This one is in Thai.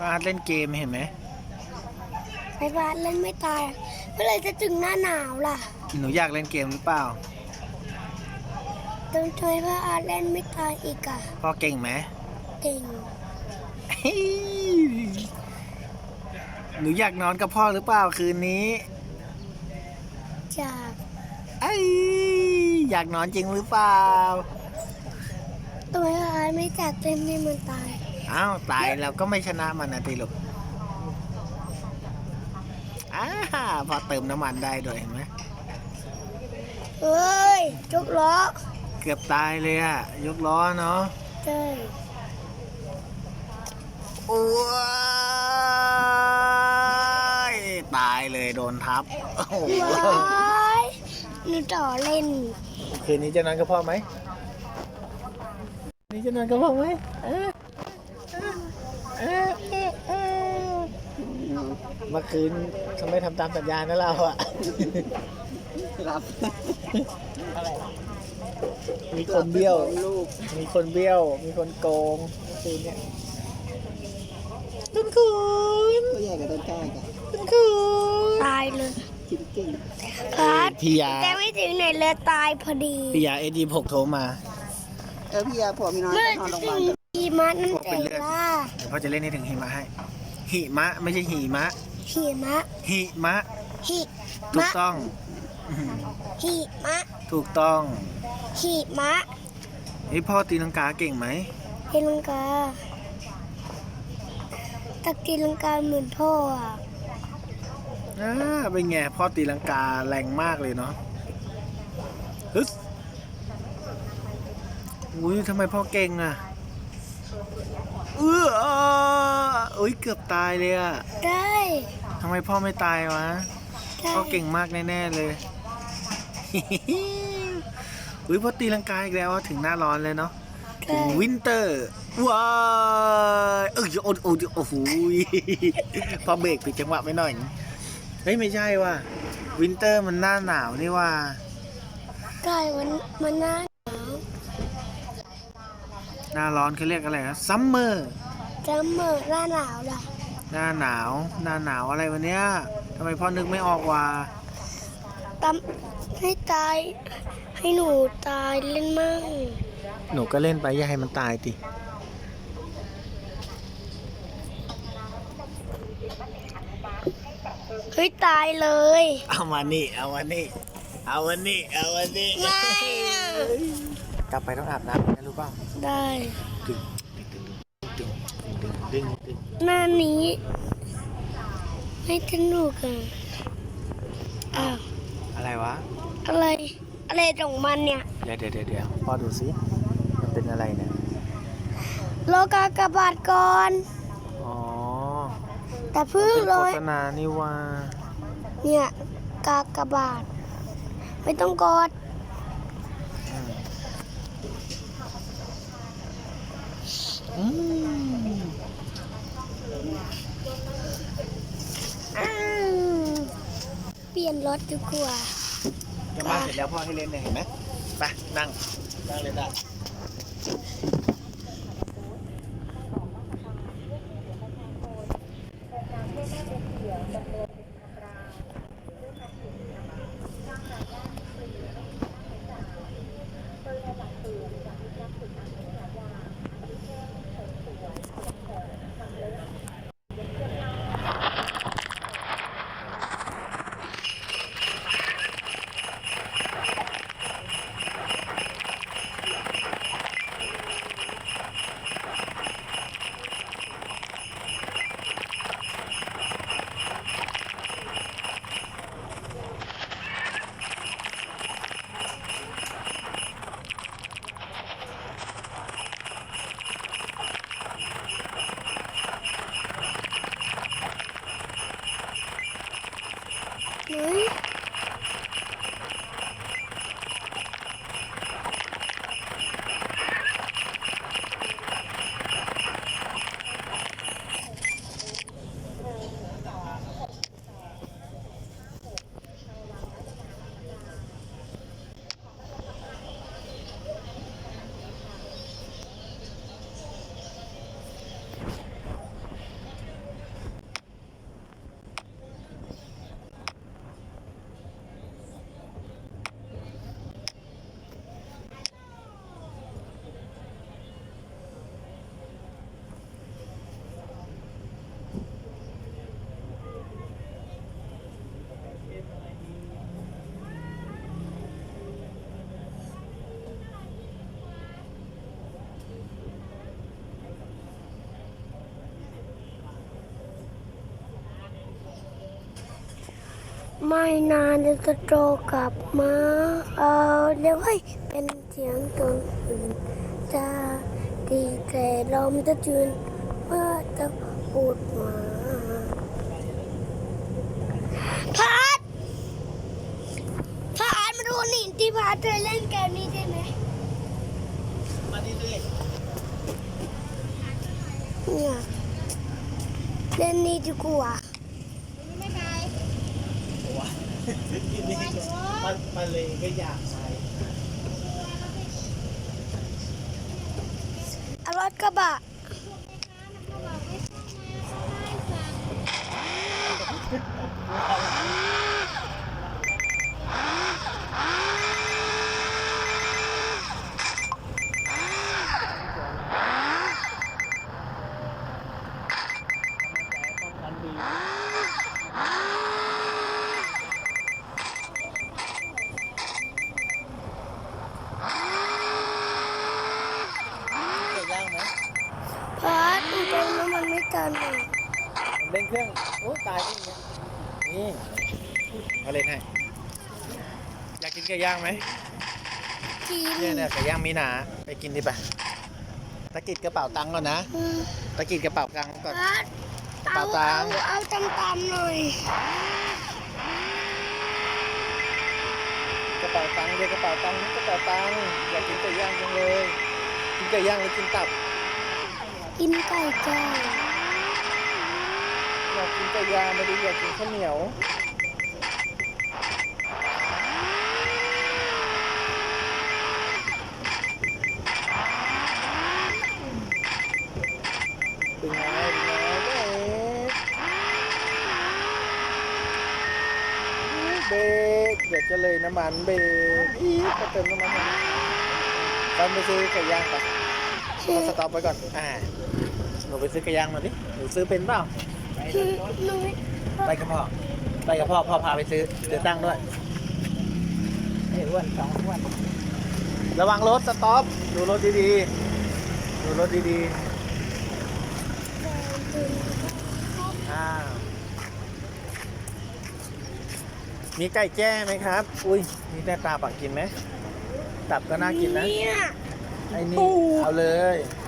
สเล่นอะไรพ่ออาร์ตเล่นเกมเห็นไหมไฟฟ้าเล่นไม่ตายเมื่อไหรจะถึงหน้าหนาวล่ะ หนูอยากเล่นเกมหรือเปล่า ต้องช่วยพระอาร์ตเล่นไม่ตายอีกอะพ่อเก่งไหม เก่งหนูอยากนอนกับพ่อหรือเปล่าคืนนี้ จากไอยอยากนอนจริงหรือเปล่า ตัวพระอาร์ตไม่จากเล่นให้มันตาย อ้าวตายแล้วก็ไม่ชนะมันนะตีลูกอ้าพอเติมน้ำมันได้ด้วยเห็นไหมเฮ้ยจกล้อเกือบตายเลยอะยกล้อเนาะเจ้ยโอ้ยตายเลยโดนทับโอ้โหว้ายหนูต่อเล่น คืนนี้จะนอนกับพ่อไหมคืนนี้จะนอนกับพ่อไหมเออ เมื่อคืนทำไมทำตามสัญญานะเราอะรับมีคนเบี้ยว มีคนเบี้ยว มีคนโกงเมื่อคืนเนี่ยคุณคุณตัวใหญ่กับต้นกล้ากันคุณคุณตายเลยคิดเก่งครับพี่ยาแต่ไม่ถึงไหนเลยตายพอดีพี่ยาเอจีหกโทรมา เออพี่ยาผัวพี่น้อยนอนโรงพยาบาล มะนั่นแต่ล่าเดี๋ยวพ่อจะเล่นให้ถึงหิมะให้ หิมะไม่ใช่หิมะ หิมะหิมะหิถูกมะต้องอื้อหือหิมะถูกต้องหิมะเฮ้ยพ่อตีลังกาเก่งไหม ตีลังกาตะกีลังกาเหมือนพ่ออะอ่าเป็นไงพ่อตีลังกาแรงมากเลยเนาะฮึสอุ้ยทำไมพ่อเก่งอะ เอออุ้ยเกือบตายเลยอะได้ทำไมพ่อไม่ตายวะได้พ่อเก่งมากแน่ๆเลยอุ้ยพ่อตีลังกาอีกแล้วอะถึงหน้าร้อนเลยเนาะถึได้งวินเตอร์ว้ายเออโอ้โอ้โอ้โหยพอเบรกผิดจังหวะไปหน่อยเฮ้ยไม่ใช่ว่ะวินเตอร์มันหน้าหนาวนี่ว่าได้มันมันน่าหนาว หน้าร้อนเขาเรียกอะไรครับซัมเมอร์จะเหมื่อหน้าหนาวล่ะหน้าหนาว หน้าหนาวอะไรวันเนี้ยทำไมพ่อนึกไม่ออกว่าตำให้ตาย ให้หนูตายเล่นมั่งหนูก็เล่นไปอย่าให้มันตายติเฮ้ยตายเลย เอามานี่ เอามานี่ เอามานี่ เอามานี่ไม่อะกลับไปต้องอาบน้ำนะรู้เปล่า ได้ดึงดึงดึงดึงดึงดึงหน้านี้ไม่สนุกอะอ้าวอะไรวะ อะไร อะไรของมันเนี่ยเดี๋ยวเดี๋ยวเดี๋ยวเดี๋ยวพ่อดูสิมันเป็นอะไรเนี่ย โลกากบาทก่อน อ๋อแต่เพิ่งเป็นเลโฆยษณานี่ว่า เนี่ย กากบาท ไม่ต้องกอด อืม อ้าว เปลี่ยนรถดีกว่า จะมาเสร็จแล้วพ่อให้เล่นเนี่ยเห็นไหมไปนั่ง นั่งเลยได้ ไม่นานเดี๋ยวจะโตกลับมา เอาเดี๋ยวให้เป็นเสียงตนอื่นจะดีแต่ลมจะจืนเมื่อจะพูดมาพัดพัดมาดูนี่ที่พัดเคยเล่นเกมนี้ใช่ไหมมาดิดิเนี่ยเล่นนี่ดีกว่า วะนี่มันมัน เล่นเครื่องโอ้ตายก็อย่างเงี้ยนี่เอาเล่นให้ อยากกินไก่ย่างไหมกินเนี่ยเนี่ยไก่ย่างมีหนา ไปกินดิปะตะกิดกระเป๋าตังค์ก่อนนะอืมตะกิดกระเป๋าตังค์ก่อนพัดเป่าตังค์เอาเอาตำๆหน่อยกระเป๋าตังค์เดี๋ยวกระเป๋าตังค์นี่กระเป๋าตังค์อยากกินไก่ย่างจังเลย กินไก่ย่างหรือกินตับ กินไก่จ้า อยากกินไก่ยาไม่ได้อยากกินข้าวเหนียวเป็นไงเป็นไงเบรกเบรกเดี๋ยวจะเลยน้ำมันเบรกอีกไปเติมน้ำมันมาตอนไปซื้อไก่ย่างไปมาสต็อปไว้ก่อน อ่าหนูไปซื้อไก่ย่างมาดิหนูซื้อเป็นเปล่า ไปกับพ่อ ไปกับพ่อ พ่อพาไปซื้อเดี๋ยวตั้งด้วยไอ้อ้วนสองอ้วนระวังรถสต็อป ดูรถดีๆ ดูรถดีๆอ้าวมีไก่แจ้ไหมครับ อุ้ย มีแต่ตาปักกินไหม ตับก็น่ากินนะเนี่ยไอ้นี่ เอาเลยเ